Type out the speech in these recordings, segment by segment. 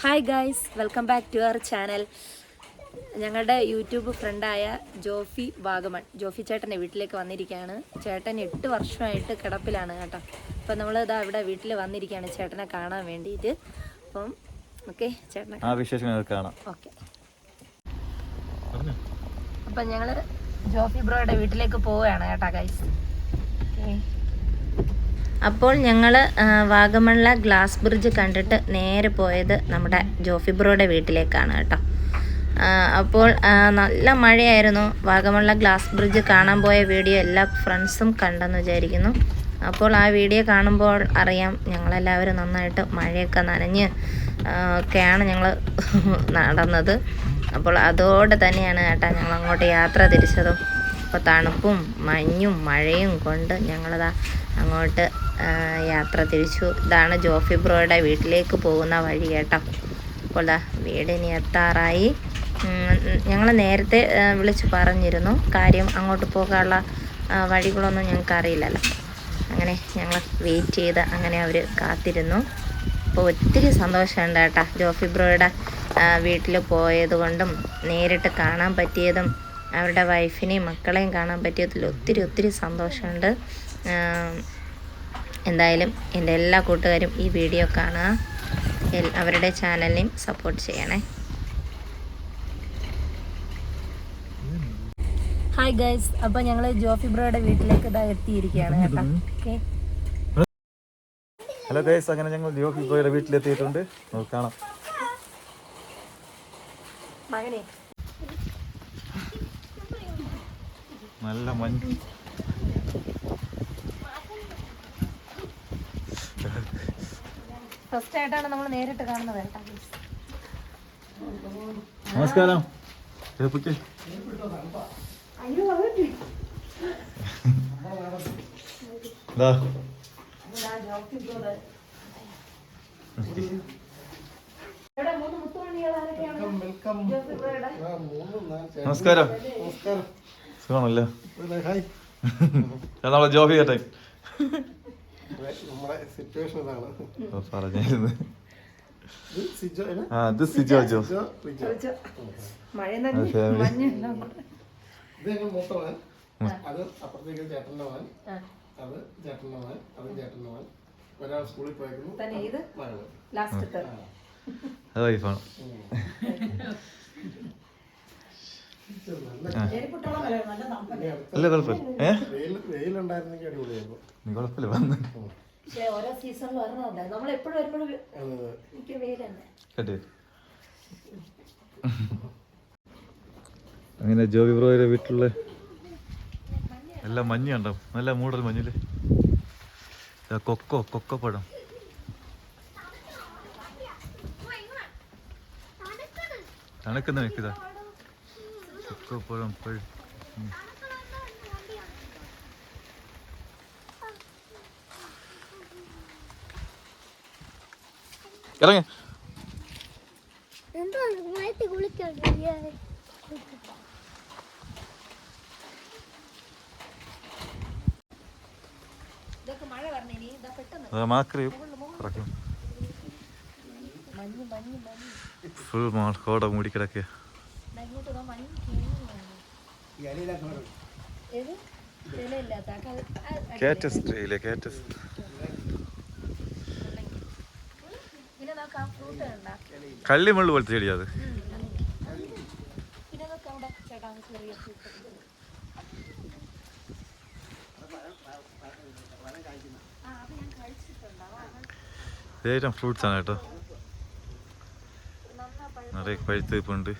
Hi guys welcome back to our channel ഞങ്ങളുടെ YouTube ഫ്രണ്ടായ ജോഫി വാഗമൺ. ജോഫി ചേട്ടന്റെ വീട്ടിലേക്ക് വന്നിരിക്കുകയാണ്. ചേട്ടൻ എട്ട് വർഷമായിട്ട് കിടപ്പിലാണ് കേട്ടോ. അപ്പം നമ്മൾ ഇതാ ഇവിടെ വീട്ടിൽ വന്നിരിക്കുകയാണ് ചേട്ടനെ കാണാൻ വേണ്ടിയിട്ട്. അപ്പം ഓക്കെ ചേട്ടനെ കാണാം. ഓക്കെ അപ്പം ഞങ്ങൾ ജോഫി ബ്രോയുടെ വീട്ടിലേക്ക് പോവുകയാണ് കേട്ടോ ഗൈസ് അപ്പോൾ ഞങ്ങൾ വാഗമണ്ണിലെ ഗ്ലാസ് ബ്രിഡ്ജ് കണ്ടിട്ട് നേരെ പോയത് നമ്മുടെ ജോഫി ബ്രോയുടെ വീട്ടിലേക്കാണ് കേട്ടോ. അപ്പോൾ നല്ല മഴയായിരുന്നു. വാഗമണ്ണിലെ ഗ്ലാസ് ബ്രിഡ്ജ് കാണാൻ പോയ വീഡിയോ എല്ലാ ഫ്രണ്ട്സും കണ്ടെന്ന് വിചാരിക്കുന്നു. അപ്പോൾ ആ വീഡിയോ കാണുമ്പോൾ അറിയാം ഞങ്ങളെല്ലാവരും നന്നായിട്ട് മഴയൊക്കെ നനഞ്ഞ് ഒക്കെയാണ് ഞങ്ങൾ നടന്നത്. അപ്പോൾ അതോടെ തന്നെയാണ് കേട്ടോ ഞങ്ങൾ അങ്ങോട്ട് യാത്ര തിരിച്ചതും. അപ്പോൾ തണുപ്പും മഞ്ഞും മഴയും കൊണ്ട് ഞങ്ങളതാ അങ്ങോട്ട് യാത്ര തിരിച്ചു. ഇതാണ് ജോഫി ബ്രോയുടെ വീട്ടിലേക്ക് പോകുന്ന വഴി കേട്ടോ. അപ്പോൾ ദാ വീട് ഇനി എത്താറായി. ഞങ്ങൾ നേരത്തെ വിളിച്ചു പറഞ്ഞിരുന്നു. കാര്യം അങ്ങോട്ട് പോകാനുള്ള വഴികളൊന്നും ഞങ്ങൾക്ക് അറിയില്ലല്ലോ. അങ്ങനെ ഞങ്ങൾ വെയിറ്റ് ചെയ്ത് അങ്ങനെ അവർ കാത്തിരുന്നു. അപ്പോൾ ഒത്തിരി സന്തോഷമുണ്ട് കേട്ടോ ജോഫി ബ്രോയുടെ വീട്ടിൽ പോയതുകൊണ്ടും നേരിട്ട് കാണാൻ പറ്റിയതും അവരുടെ വൈഫിനെയും മക്കളെയും കാണാൻ പറ്റിയതിൽ ഒത്തിരി ഒത്തിരി സന്തോഷമുണ്ട്. എന്തായാലും എന്റെ എല്ലാ കൂട്ടുകാരും ഈ വീഡിയോ കാണുക. അവരുടെ ചാനലിനെയും സപ്പോർട്ട് ചെയ്യണേ. ഹായ് ഗൈസ് അപ്പോൾ ഞങ്ങൾ ജോഫി ബ്രോയുടെ വീട്ടിലേക്ക് ഇതാ എത്തിയിരിക്കുകയാണ് കേട്ടോ. ഓക്കെ ഹലോ ഗൈസ് അങ്ങനെ ഞങ്ങൾ ജോഫി ബ്രോയുടെ വീട്ടിലെത്തിയിട്ടുണ്ട്. നമുക്ക് കാണാം. മകനെ. നല്ല മഞ്ഞ്. ഫസ്റ്റ് ആയിട്ടാണ് നമ്മൾ നേരിട്ട് കാണുന്നത് കേട്ടോ. നമസ്കാരം. ജോഫി നമസ്കാരം. സുഖമാണല്ലോ? നമ്മളെ ജോബി ചേട്ടൻ. നമ്മുടെ സിറ്റുവേഷൻ ഇതാണ്. പറഞ്ഞിരുന്നു. പറഞ്ഞായിരുന്നു സിജോ ജോ. അതെ, അതെ. അത് അപ്പുറത്തേക്ക് ചേട്ടന്റെ മകൻ. അത് ചേട്ടന്റെ മകൻ. അതും ചേട്ടന്റെ മകൻ. ഒരാൾ സ്കൂളിൽ ലാസ്റ്റത്തെ അത് വൈഫാണ്. അല്ല കുഴപ്പമില്ല. ഏ? നീ കുഴപ്പമില്ല വന്ന് പക്ഷേ ഓരോ സീസണിൽ വരണമല്ല നമ്മൾ എപ്പോഴും എപ്പോഴും അത് എനിക്ക് വെയിൽ തന്നെ കേട്ടേ അങ്ങനെ ജോബി ബ്രോയുടെ വീട്ടിലുള്ള എല്ലാം മഞ്ഞുണ്ടാവും കണ്ടോ? നല്ല മൂടൽ മഞ്ഞിൽ. കൊക്കോ കൊക്കോ പഴം. തണുക്കുന്ന വെക്കിതാ കൊക്കോ പഴം. ഇറങ്ങ ഫുൾ കോട മൂടി ഇങ്ങോട്ട് ഇതാ മഞ്ഞ്. ഏത്? ഇലയില്ലാത്ത കാറ്റസ് ട്രീയിലെ കാറ്റസ് കള്ളിമുള്ളു പോലത്തെ ചെടിയാ അത്. പിന്നെ നോക്കാം അവിടെ ചേട്ടാ ചെറിയ ഫ്രൂട്ട് ഇതേറ്റം ഫ്രൂട്ട്സ് ആണ് കേട്ടോ. നിറയെ പഴുത്ത് ഇപ്പുണ്ട്.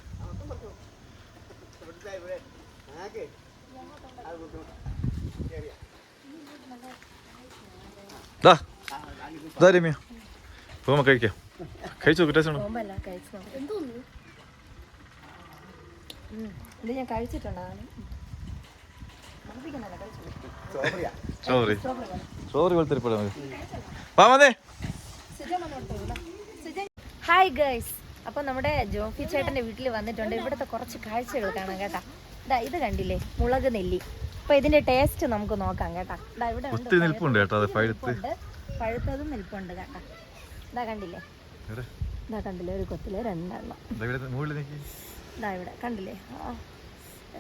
ദാ ദാ രമ്യ. പോകുമ്പോ കഴിക്കാം. കഴിച്ചു നോക്കി ടേസ്റ്റ്. ഇത് ഞാൻ സ്ട്രോബെറി സ്ട്രോബെറി പോലത്തെ ഹായ് ഗേൾസ് അപ്പൊ നമ്മുടെ ജോഫി ചേട്ടന്റെ വീട്ടിൽ വന്നിട്ടുണ്ട്. ഇവിടുത്തെ കുറച്ച് കാഴ്ചകൾ കാണാം കേട്ടാ. ഇതാ ഇത് കണ്ടില്ലേ? മുളക് നെല്ലി. അപ്പൊ ഇതിന്റെ ടേസ്റ്റ് നമുക്ക് നോക്കാം കേട്ടാ. ഇവിടെ കുത്തി നിൽപ്പുണ്ട് കേട്ടോ അത് പഴുത്ത്. പഴുത്തതും നിൽപ്പുണ്ട് കേട്ടാ. ഇതാ കണ്ടില്ലേ? ഇതാ കണ്ടില്ലേ? ഒരു കൊത്തിൽ രണ്ടെണ്ണം. ഇതാ ഇവിടെ കണ്ടില്ലേ? എന്താ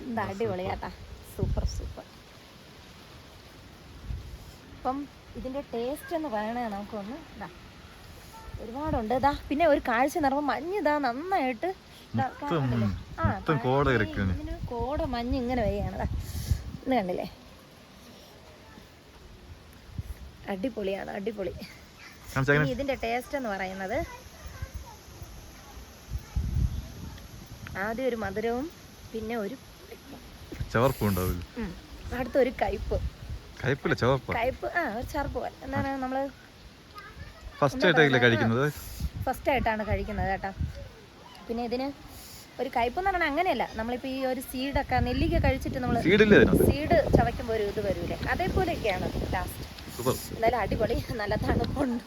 എന്താ അടിപൊളിയാട്ടാ സൂപ്പർ. സൂപ്പർ അപ്പം ഇതിന്റെ ടേസ്റ്റ് എന്ന് പറയണേ നമുക്കൊന്ന് ഇതാ ഒരുപാടുണ്ട്. ഇതാ പിന്നെ ഒരു കാഴ്ച നിറവ് മഞ്ഞ് ഇതാ നന്നായിട്ട് കോട മഞ്ഞ് ഇങ്ങനെ വരികയാണ്. ഇത് കണ്ടില്ലേ? അടിപൊളിയാണ് അടിപൊളി. ഇതിന്റെ ടേസ്റ്റ് എന്ന് പറയുന്നത് ആദ്യം ഒരു മധുരവും പിന്നെ ഒരു ചവർപ്പും ഉണ്ടാവില്ല അടുത്ത ഒരു കയ്പ് കയ്പില്ല ചവർപ്പ്. കയ്പ് ആ ഒരു ചർപ്പ് പോലെ. എന്താണ് നമ്മൾ ഫസ്റ്റ് കഴിക്കുന്നത്? ഫസ്റ്റ് ആയിട്ടാണ് കഴിക്കുന്നത് കേട്ടോ. പിന്നെ ഇതിന് ഒരു കയ്പ് എന്ന് പറഞ്ഞാൽ അങ്ങനെയല്ല. നമ്മളിപ്പോൾ ഈ ഒരു സീഡൊക്കെ നെല്ലിക്ക കഴിച്ചിട്ട് നമ്മൾ സീഡ് ചവയ്ക്കുമ്പോൾ ഒരു ഇത് വരൂലേ? അതേപോലെയൊക്കെയാണ് ലാസ്റ്റ് എന്തായാലും അടിപൊളി. നല്ല തണുപ്പുണ്ട്.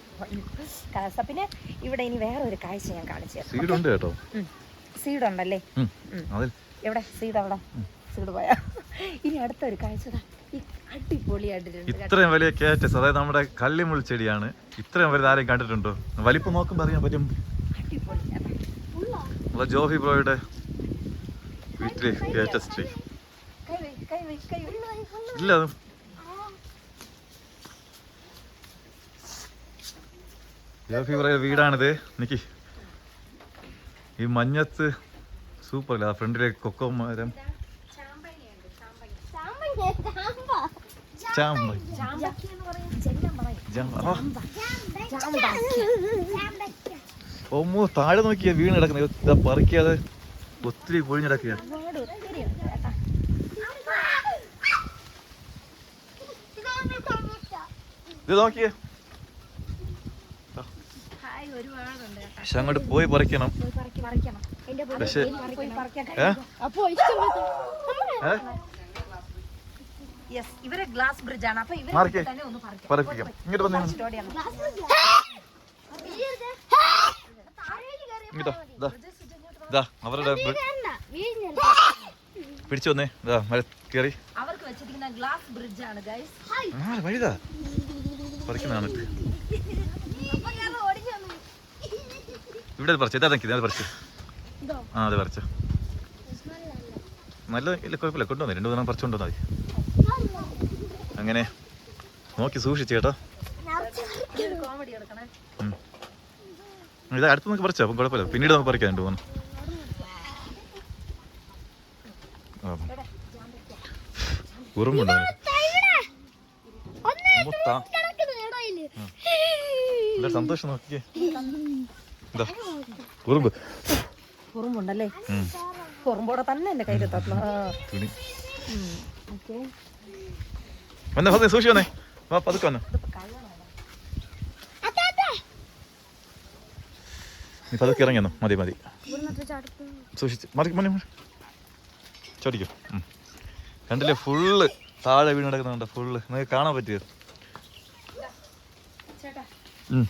കാസ പിന്നെ ഇവിടെ ഇനി വേറെ ഒരു കാഴ്ച ഞാൻ കാണിച്ചു സീഡ് ഉണ്ടല്ലേ. എവിടെ? സീഡ് അവിടെ? സീഡ് പോയാ. ഇനി അടുത്തൊരു കാഴ്ച. ഇത്രയും വലിയ കേറ്റസ് അതായത് നമ്മുടെ കള്ളിമുൾ ചെടിയാണ്. ഇത്രയും വലുത് ആരെയും കണ്ടിട്ടുണ്ടോ? വലിപ്പം നോക്കുമ്പോൾ അറിയാൻ പറ്റും. നമ്മളെ ജോഫി ബ്രോയുടെ വീട്ടിൽ കേറ്റസ് ട്രീ കൈ കൈ കൈ വെ. ഇല്ല ജോഹി ജോഫി ബ്രോയുടെ വീടാണിത്. എനിക്ക് ഈ മഞ്ഞത്ത് സൂപ്പർ അല്ല ഫ്രണ്ടിലെ കൊക്കോ മരം. ചാമ്പ. ചാമ്പ. എന്ന് ഒമ്മോ താഴെ നോക്കിയാ വീണ് കിടക്കുന്നത്. ഇതാ പറിക്കാതെ ഒത്തിരി ഉണ്ട് കേട്ടാ ഇത് നോക്കിയേ. പക്ഷെ അങ്ങോട്ട് പോയി പറിക്കണം. പക്ഷെ ഇവരെ ഗ്ലാസ് ബ്രിഡ്ജാണ് അപ്പൊ ഇവരെ ഇങ്ങോട്ട് വന്നേ. ഇങ്ങോട്ടോ ഇതാ ഇതാ അവരുടെ പിടിച്ചു വന്നേ. ഇതാ മര കയറി അവർക്ക് വെച്ചിരിക്കുന്ന ഗ്ലാസ് ബ്രിഡ്ജ് ആണ് ഗൈസ് ആ വഴിതാ. പറിക്കുന്നതാണ് ഇവിടെ പറിച്ചു ഇതാ നിൽക്കുന്നത് അത് പറിച്ചു. ആ അതെ പറിച്ചു. നല്ല ഇല്ല കുഴപ്പമില്ല കൊണ്ടുവന്നേ. രണ്ടു മൂന്നെണ്ണം പറിച്ചു കൊണ്ടുവന്നാൽ മതി. അങ്ങനെ നോക്കി സൂക്ഷിച്ചു കേട്ടോ. കോമഡി എടുക്കണേ. ഇത് അടുത്ത് നമുക്ക് പറിച്ചോ? അപ്പം കുഴപ്പമില്ല. പിന്നീട് നമുക്ക് പറിക്കാൻ ആ. ഉറുമ്പുണ്ടോ? സന്തോഷം നോക്കിയേ എന്താ ഉറുമ്പ്. തന്നെ എന്റെ കയ്യിൽ തന്നു തുണി. ഓക്കെ. വന്നേ വന്നേ സൂക്ഷിച്ചു വന്നേ. വാ പതുക്കെ വന്നേ. നീ പതുക്കെ ഇറങ്ങിയെന്നു? മതി മതി. സൂക്ഷിച്ച്. മതി മണി ചോദിക്കോ കണ്ടില്ലേ? ഫുള്ള് താഴെ വീണ് കിടക്കുന്നുണ്ട് ഫുള്ള്. നിങ്ങൾക്ക് കാണാൻ പറ്റിയത് ചേട്ടാ. ഉം.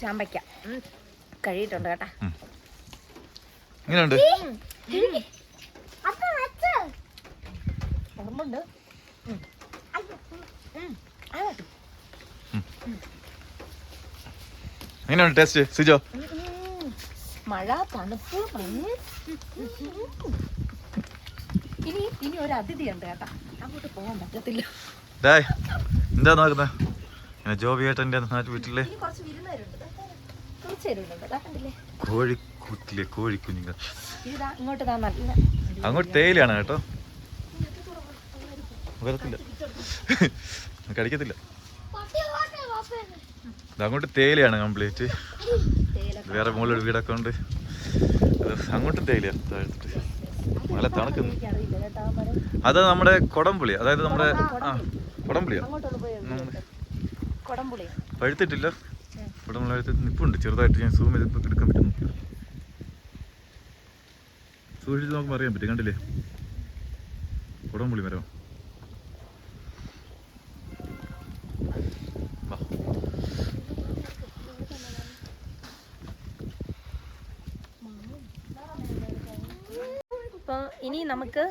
ചാമ്പയ്ക്ക. കഴിയിട്ടുണ്ട് കേട്ടാ. എങ്ങനെയുണ്ട് കുറുമ്പുണ്ട് ഉം. ഉം. ആവട്ടെ. എങ്ങനെയുണ്ട് ടേസ്റ്റ് സിജോ. മഴ തണുപ്പ് മഞ്ഞ്. ഇനി ഇനി ഒരു അതിഥി ഉണ്ട് കേട്ടാ. അങ്ങോട്ട് പോകാൻ പറ്റത്തില്ല. എന്താ നോക്കുന്നത് ജോബി ഏട്ടന്റെ വീട്ടിലെ കോഴിക്കൂട്ടിലെ കോഴിക്കുഞ്ഞുങ്ങൾ. അങ്ങോട്ട് തേയിലയാണ് കേട്ടോ. വരത്തില്ല. കടിക്കത്തില്ല. അങ്ങോട്ട് തേയിലയാണ് കംപ്ലീറ്റ്. വേറെ മുകളിൽ വീടൊക്കെ ഉണ്ട്. അങ്ങോട്ടും തേയില്ല താഴ്ത്തിട്ട്. നല്ല തണുക്കുന്നു അത് നമ്മുടെ കൊടംപുളി. അതായത് നമ്മുടെ ആ കൊടംപുളിയോ? പഴുത്തിട്ടില്ല? കൊടംപുളി പഴുത്ത് നിപ്പുണ്ട്. ചെറുതായിട്ട് ഞാൻ സൂം ചെയ്ത് എടുക്കാൻ പറ്റുന്നു. സൂക്ഷിച്ച് നോക്കുമ്പോൾ അറിയാൻ പറ്റും. കണ്ടില്ലേ? കൊടംപുളി മരം. അപ്പോൾ ഇനി നമുക്ക്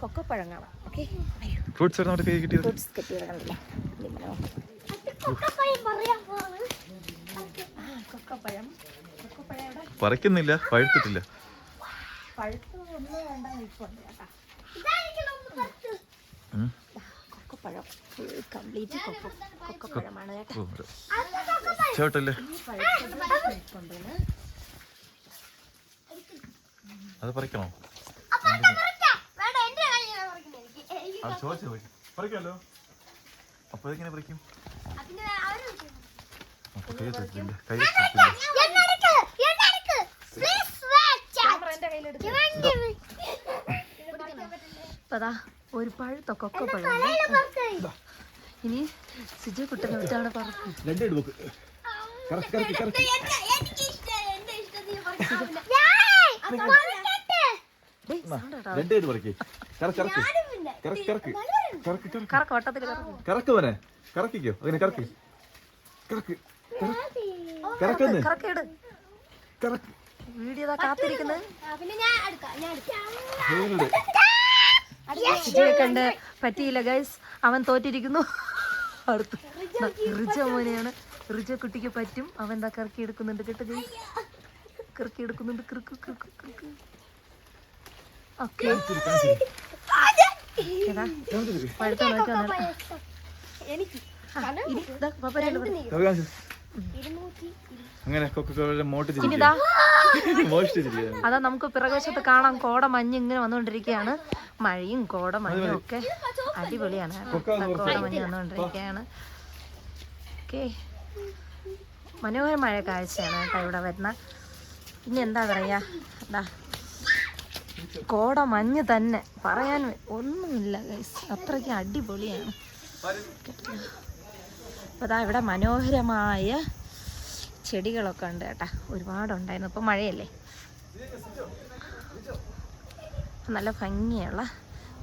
കൊക്കപ്പഴം കാണാം ഓക്കെ? ഫ്രൂട്ട്സ് കെട്ടിയത്? കണ്ടില്ലേ പറിക്കുന്നില്ല പഴുത്തിട്ടില്ല. കൊക്ക ചേട്ടല്ലേ? അത് പറിക്കണോ? ചോദിച്ചു ചോദിച്ചു. അപ്പൊ എങ്ങനെ പറിക്കും ഒരു പഴുത്ത. കൊക്കപ്പഴം തലയിൽ പറിക്ക്. ഇനി സുജി കുട്ടനെ വിട്ടാണ് പറഞ്ഞു രണ്ടേ നോക്ക് കറക്കി കറക്കി കറക്കി. രണ്ടേ പറിക്കേ. കറക്കി കറക്കി. ഞാനും പിന്നെ. കറക്കി കറക്കി. കറക്കി കറക്കി. കറക്ക വട്ടത്തിൽ കറക്കും. കറക്ക് മോനെ. കറക്കിക്കോ. അങ്ങനെ കറക്കി. കറക്ക്. കറക്കുന്നു കറക്കേട് കറക്ക് വീഡിയോ ഇതാ കാത്തിരിക്കുന്നത് ആ, പിന്നെ ഞാൻ എടുക്കാം. ഞാൻ എടുക്കാം. വേഗം സുജിയെ കണ്ട് പറ്റിയില്ല ഗൈസ് അവൻ തോറ്റിരിക്കുന്നു. അടുത്ത്. റിജ മോനെയാണ്. റിജ കുട്ടിക്ക് പറ്റും. അവൻ എന്താ കറക്കി എടുക്കുന്നുണ്ട് കേട്ടോ ഗൈസ് കറക്കി എടുക്കുന്നുണ്ട് കിറുക്ക് കിറുക്ക് കിറുക്ക്. അങ്ങനെ അതാ നമുക്ക് പിറകുവശത്ത് കാണാം. കോട മഞ്ഞ് ഇങ്ങനെ വന്നുകൊണ്ടിരിക്കുകയാണ്. മഴയും കോട മഞ്ഞും ഒക്കെ അടിപൊളിയാണ്. കോട മഞ്ഞ് വന്നുകൊണ്ടിരിക്കുകയാണ്. ഓക്കെ. മനോഹരമായ കാഴ്ചയാണ് കേട്ടോ ഇവിടെ വരുന്ന ഇനി എന്താ പറയാ എന്താ കോട മഞ്ഞ് തന്നെ. പറയാൻ ഒന്നുമില്ല ഗൈസ് അത്രയ്ക്ക് അടിപൊളിയാണ്. അപ്പോൾ അതാ ഇവിടെ മനോഹരമായ ചെടികളൊക്കെ ഉണ്ട് കേട്ടാ. ഒരുപാടുണ്ടായിരുന്നു ഇപ്പം മഴയല്ലേ? നല്ല ഭംഗിയുള്ള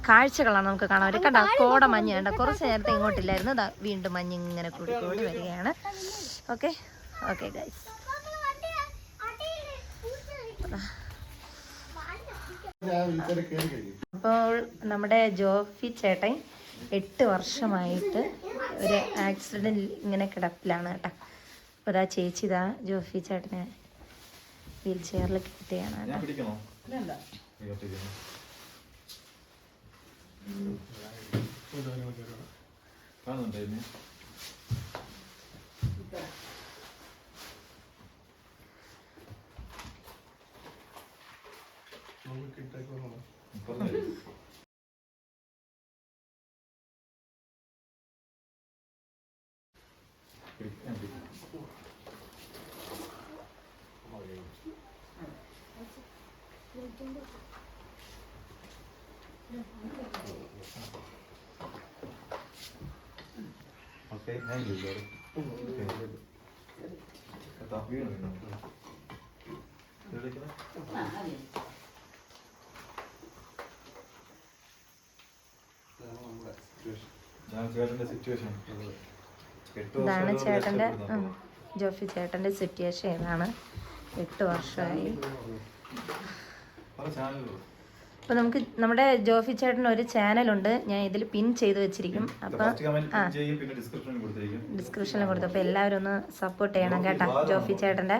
കാഴ്ചകളാണ് നമുക്ക് കാണാൻ പറ്റും കണ്ട? കോട മഞ്ഞ് കണ്ട? കുറച്ച് നേരത്തെ ഇങ്ങോട്ടില്ലായിരുന്നു. വീണ്ടും മഞ്ഞ് ഇങ്ങനെ കൂടി കൂടി വരികയാണ് ഓക്കെ ഓക്കെ ഗൈസ് ഞാൻ വീട്ടിൽ കയറി കഴിയും അപ്പോൾ നമ്മുടെ ജോഫി ചേട്ടൻ എട്ട് വർഷമായിട്ട് ഒരു ആക്സിഡന്റ് ഇങ്ങനെ കിടപ്പിലാണ് കേട്ടോ. അപ്പോൾ ഇതാ ചേച്ചി ഇതാ ജോഫി ചേട്ടനെ വീൽ ചെയറിൽ കിട്ടിയാണ് കേട്ടോ പിടിക്കണോ നീ ഒറ്റയ്ക്ക്. കാണുന്നുണ്ടോ ഇതിന്? നമുക്ക് ഇട്ടേക്കുന്നു പറഞ്ഞോ. പിടി- ഞാൻ പിടിക്കാം. ഓക്കേ, ഞാൻ. എത്താം, വീണ് വീണു. ഇത് വിളിക്കണേ? ഞാൻ ചേട്ടന്റെ സിറ്റുവേഷൻ ഇതാണ് ചേട്ടന്റെ ജോഫി ചേട്ടന്റെ സിറ്റുവേഷൻ ഇതാണ്. എട്ട് വർഷമായി. അപ്പോൾ നമുക്ക് നമ്മുടെ ജോഫി ചേട്ടൻ ഒരു ചാനലുണ്ട്. ഞാൻ ഇതിൽ പിൻ ചെയ്ത് വെച്ചിരിക്കും. അപ്പൊ ആ. പിന്നെ ഡിസ്ക്രിപ്ഷനിൽ കൊടുത്തു. അപ്പോൾ എല്ലാവരും ഒന്ന് സപ്പോർട്ട് ചെയ്യണം കേട്ടോ. ജോഫി ചേട്ടന്റെ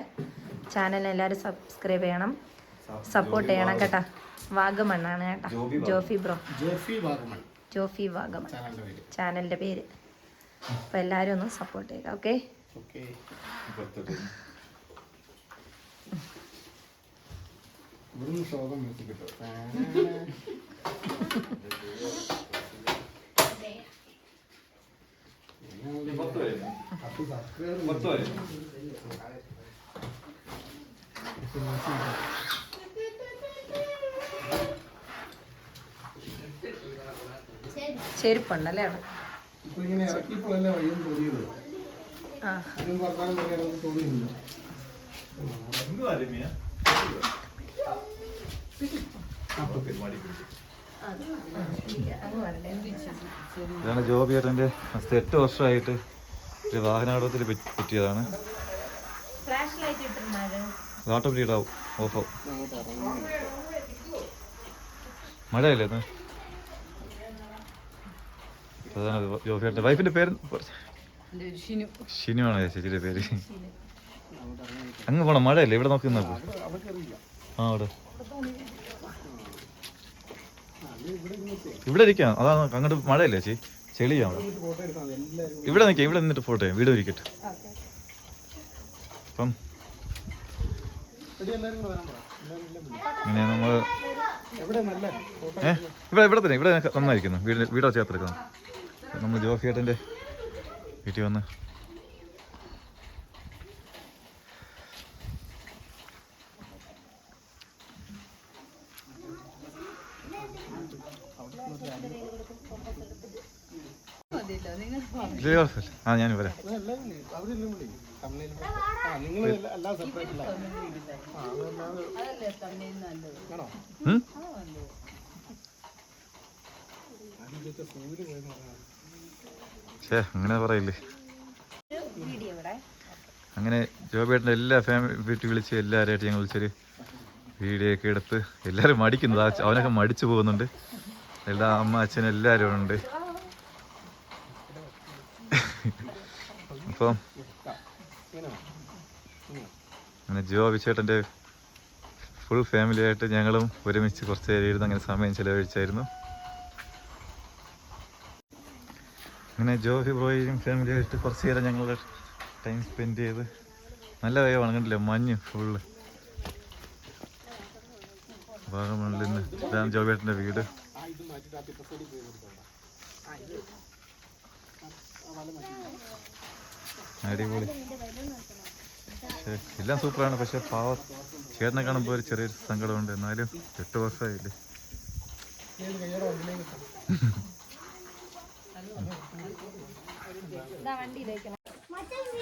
ചാനൽ എല്ലാവരും സബ്സ്ക്രൈബ് ചെയ്യണം. സപ്പോർട്ട് ചെയ്യണം കേട്ടോ. വാഗമണ്ണാണ് കേട്ടോ. ജോഫി ബ്രോ ജോഫി വാഗമൺ. ജോഫി വാഗമൺ ചാനലിന്റെ പേര് ചാനലിന്റെ പേര്. അപ്പോൾ എല്ലാവരും ഒന്ന് സപ്പോർട്ട് ചെയ്യുക ഓക്കെ പത്ത് വരെ പത്ത് സബ്സ്ക്രൈബർ പത്ത് വരെ ചെരുപ്പുണ്ടല്ലേ അവിടെ ഇപ്പൊ ഇങ്ങനെ ഇറക്കിയപ്പോഴല്ലേ വയ്യെന്ന് തോന്നിയത് ആ അതിനും വർത്താനം പറയാൻ നമുക്ക് തോന്നിയില്ല ഒന്നും ആരുമിയ അങ്ങ് വരണ്ടേ ഇതാണ് ജോബി ചേട്ടന്റെ എട്ട് വർഷമായിട്ട് ഒരു വാഹനാപകടത്തിൽ പറ്റി- പറ്റിയതാണ്. ഫ്ലാഷ് ലൈറ്റ് ഇട്ടിരുന്നത് ഓട്ടോമാറ്റിക് ആവും. ഓഫാവും മഴയല്ലേ അതാണ് ജോബി വൈഫിന്റെ പേര്? ഷിനുവാണ് ചേച്ചിയുടെ പേര്. അങ്ങ് പോണം മഴയല്ലേ? ഇവിടെ നോക്കി നോക്കൂ ആ അവിടെ. ഇവിടെ ഇരിക്കാം. അതാണ് അങ്ങോട്ട് മഴയല്ലേ ചേച്ചി? ചെളിയാണ് ഇവിടെ നിൽക്കാം ഇവിടെ നിന്നിട്ട് ഫോട്ടോ വീട് ഇരിക്കട്ടെ അപ്പം ഇങ്ങനെ നമ്മൾ ഇവിടെ ഇവിടെ തന്നെ ഇവിടെ നന്നായിരിക്കുന്നു. വീട് വീടോ ചേർത്തെടുക്കുന്നു നമ്മൾ ജോഫിയേട്ടന്റെ വീട്ടിൽ വന്ന്. ആ ഞാൻ വരാം. ആണോ ഛേ അങ്ങനെ പറയില്ലേ. അങ്ങനെ ജോബേട്ടന്റെ എല്ലാ ഫാമിലി വീട്ടിൽ വിളിച്ച് എല്ലാവരുമായിട്ട് ഞങ്ങൾ വിളിച്ചൊരു വീഡിയോ ഒക്കെ എടുത്ത് എല്ലാവരും മടിക്കുന്നത് അവനൊക്കെ മടിച്ചു പോകുന്നുണ്ട്. എല്ലാ അമ്മ അച്ഛനും എല്ലാവരും ഉണ്ട്. അപ്പം അങ്ങനെ ജോബി ചേട്ടന്റെ ഫുൾ ഫാമിലിയായിട്ട് ഞങ്ങളും ഒരുമിച്ച് കുറച്ച് നേരം ഇരുന്ന് അങ്ങനെ സമയം ചിലവഴിച്ചായിരുന്നു. അങ്ങനെ ജോഫി ബ്രോയും ഫാമിലിയായിട്ട് കുറച്ച് നേരം ഞങ്ങൾ ടൈം സ്പെൻഡ് ചെയ്ത് നല്ല വേഗമാണ് കണ്ടില്ലേ? മഞ്ഞ് ഫുള്ള് വാഗമണ്ണിൽ ഇതാണ് ജോബേട്ടന്റെ വീട്. അടിപൊളി. എല്ലാം സൂപ്പറാണ് പക്ഷെ പാവ ചേട്ടനെ കാണുമ്പോൾ ഒരു ചെറിയൊരു സങ്കടമുണ്ട്. എന്നാലും എട്ട് വർഷമായില്ലേ?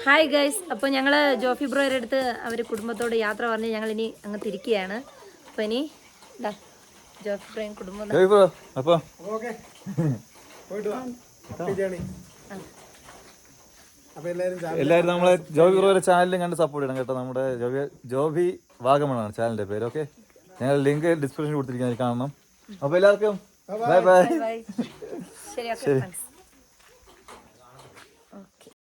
ഹായ് ഗൈസ് അപ്പോൾ ഞങ്ങൾ ജോഫി ബ്രോയുടെ അടുത്ത് അവർ കുടുംബത്തോട് യാത്ര പറഞ്ഞ് ഞങ്ങൾ ഇനി അങ്ങ് തിരിക്കുകയാണ് അപ്പോൾ ഇനി ഇതാ ജോഫി ബ്രോയും കുടുംബം അപ്പോൾ എല്ലാവരും നമ്മളെ ജോബി ബ്രോയുടെ ചാനലിലും കണ്ട് സപ്പോർട്ട് ചെയ്യണം കേട്ടോ നമ്മുടെ ജോബി ജോബി വാഗമണാണ് ചാനലിന്റെ പേര് ഓക്കെ? ഞങ്ങൾ ലിങ്ക് ഡിസ്ക്രിപ്ഷനിൽ കൊടുത്തിരിക്കുന്നത് കാണണം. അപ്പോൾ എല്ലാവർക്കും ബൈ ബൈ ശരി